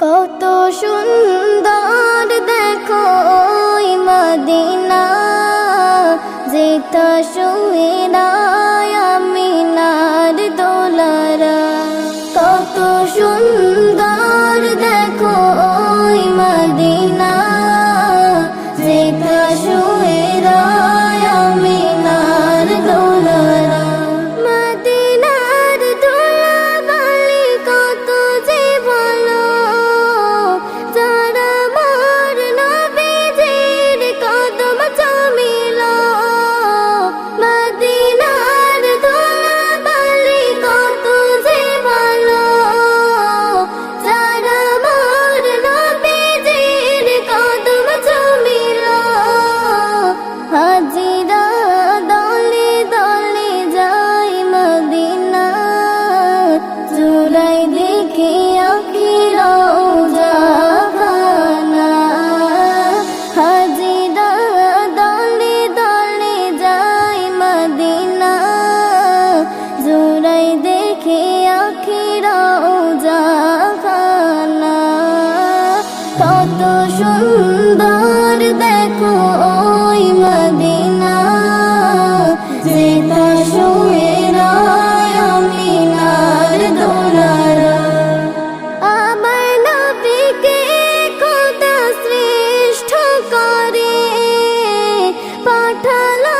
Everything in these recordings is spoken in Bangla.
কত সুন্দর দেখো ওই মদিনা যেটা সুইরায় মিনার দোলারা। কত সুন্দর সুন্দর দেখো ওই মদিনা যেটা শুয়ে রায় আমি নার পাঠালা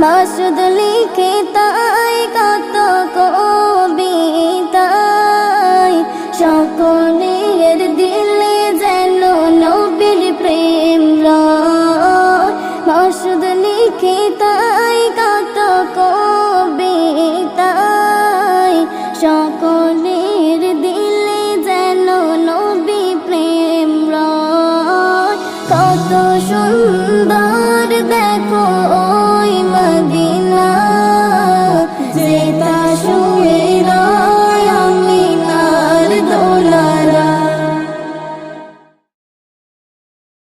বাসুদ লিখে তাই কত কবিতাই সকলের দিলে যেন নবীর প্রেম মাসুদ লিখে তাই কত কবিতাই সকলের দিলে যেন নবী প্রেম কত সুন্দর